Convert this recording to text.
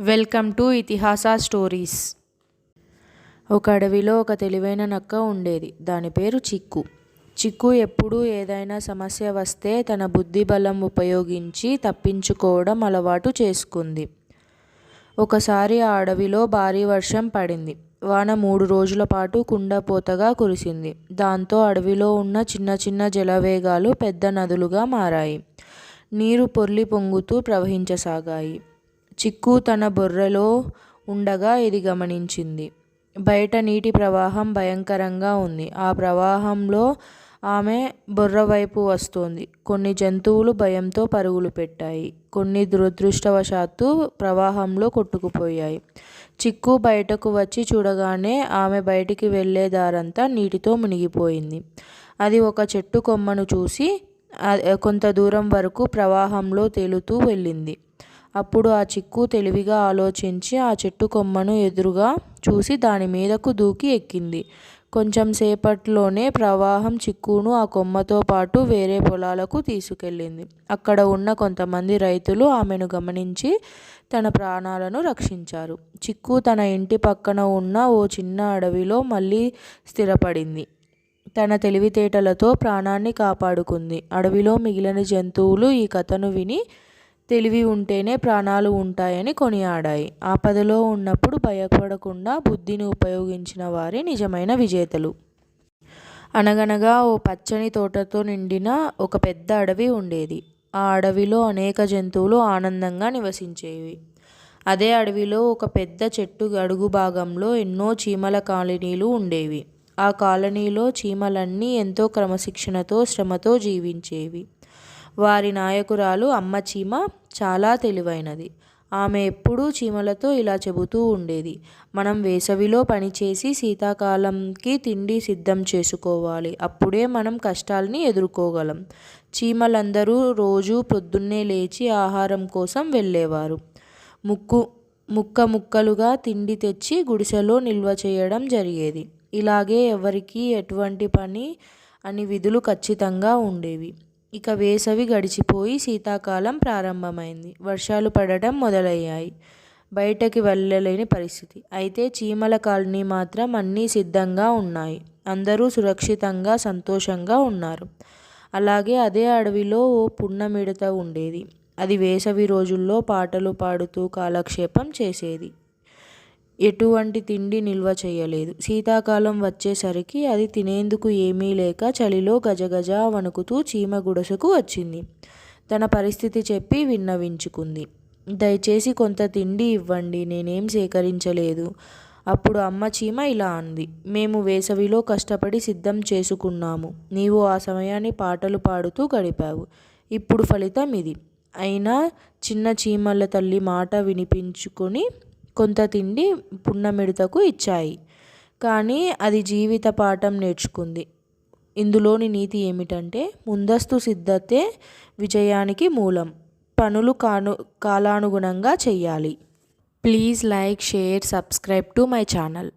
Welcome to ఇతిహాస stories ఒక అడవిలో ఒక తెలివైన నక్క ఉండేది. దాని పేరు చిక్కు. చిక్కు ఎప్పుడూ ఏదైనా సమస్య వస్తే తన బుద్ధి బలం ఉపయోగించి తప్పించుకోవడం అలవాటు చేసుకుంది. ఒకసారి ఆ అడవిలో భారీ వర్షం పడింది. వాన మూడు రోజుల పాటు కుండపోతగా కురిసింది. దాంతో అడవిలో ఉన్న చిన్న చిన్న జలవేగాలు పెద్ద నదులుగా మారాయి. నీరు పొర్లి పొంగుతూ ప్రవహించసాగాయి. చిక్కు తన బొర్రెలో ఉండగా ఇది గమనించింది. బయట నీటి ప్రవాహం భయంకరంగా ఉంది. ఆ ప్రవాహంలో ఆమె బొర్ర వైపు వస్తోంది. కొన్ని జంతువులు భయంతో పరుగులు పెట్టాయి. కొన్ని దురదృష్టవశాత్తు ప్రవాహంలో కొట్టుకుపోయాయి. చిక్కు బయటకు వచ్చి చూడగానే ఆమె బయటికి వెళ్ళే దారంతా నీటితో మునిగిపోయింది. అది ఒక చెట్టు కొమ్మను చూసి కొంత దూరం వరకు ప్రవాహంలో తేలుతూ వెళ్ళింది. అప్పుడు ఆ చిక్కు తెలివిగా ఆలోచించి ఆ చెట్టు కొమ్మను ఎదురుగా చూసి దాని మీదకు దూకి ఎక్కింది. కొంచెం సేపట్లోనే ప్రవాహం చిక్కును ఆ కొమ్మతో పాటు వేరే పొలాలకు తీసుకెళ్ళింది. అక్కడ ఉన్న కొంతమంది రైతులు ఆమెను గమనించి తన ప్రాణాలను రక్షించారు. చిక్కు తన ఇంటి పక్కన ఉన్న ఓ చిన్న అడవిలో మళ్ళీ స్థిరపడింది. తన తెలివితేటలతో ప్రాణాన్ని కాపాడుకుంది. అడవిలో మిగిలిన జంతువులు ఈ కథను విని తెలివి ఉంటేనే ప్రాణాలు ఉంటాయని కొనియాడాయి. ఆపదలో ఉన్నప్పుడు భయపడకుండా బుద్ధిని ఉపయోగించిన వారే నిజమైన విజేతలు. అనగనగా ఓ పచ్చని తోటతో నిండిన ఒక పెద్ద అడవి ఉండేది. ఆ అడవిలో అనేక జంతువులు ఆనందంగా నివసించేవి. అదే అడవిలో ఒక పెద్ద చెట్టు అడుగు భాగంలో ఎన్నో చీమల కాలనీలు ఉండేవి. ఆ కాలనీలో చీమలన్నీ ఎంతో క్రమశిక్షణతో శ్రమతో జీవించేవి. వారి నాయకురాలు అమ్మ చీమ చాలా తెలివైనది. ఆమె ఎప్పుడూ చీమలతో ఇలా చెబుతూ ఉండేది. మనం వేసవిలో పనిచేసి శీతాకాలంకి తిండి సిద్ధం చేసుకోవాలి. అప్పుడే మనం కష్టాల్ని ఎదుర్కోగలం. చీమలందరూ రోజు పొద్దున్నే లేచి ఆహారం కోసం వెళ్ళేవారు. ముక్కు ముక్క ముక్కలుగా తిండి తెచ్చి గుడిసెలో నిల్వ చేయడం జరిగేది. ఇలాగే ఎవరికి ఎటువంటి పని అని విధులు ఖచ్చితంగా ఉండేవి. ఇక వేసవి గడిచిపోయి శీతాకాలం ప్రారంభమైంది. వర్షాలు పడటం మొదలయ్యాయి. బయటకి వెళ్ళలేని పరిస్థితి. అయితే చీమల కాలనీ మాత్రం అన్నీ సిద్ధంగా ఉన్నాయి. అందరూ సురక్షితంగా సంతోషంగా ఉన్నారు. అలాగే అదే అడవిలో ఓ పున్నమిడత ఉండేది. అది వేసవి రోజుల్లో పాటలు పాడుతూ కాలక్షేపం చేసేది. ఎటువంటి తిండి నిల్వ చేయలేదు. శీతాకాలం వచ్చేసరికి అది తినేందుకు ఏమీ లేక చలిలో గజగజ వణుకుతూ చీమ గుడసకు వచ్చింది. తన పరిస్థితి చెప్పి విన్నవించుకుంది. దయచేసి కొంత తిండి ఇవ్వండి నేనేం సేకరించలేదు. అప్పుడు అమ్మ చీమ ఇలా అంది. మేము వేసవిలో కష్టపడి సిద్ధం చేసుకున్నాము. నీవు ఆ సమయాన్ని పాటలు పాడుతూ గడిపావు. ఇప్పుడు ఫలితం ఇది. అయినా చిన్న చీమల తల్లి మాట వినిపించుకొని కొంత తిండి పున్నమిడతకు ఇచ్చాయి. కానీ అది జీవిత పాఠం నేర్చుకుంది. ఇందులోని నీతి ఏమిటంటే ముందస్తు సిద్ధతే విజయానికి మూలం. పనులు కాను కాలానుగుణంగా చెయ్యాలి. Please like share subscribe to my channel.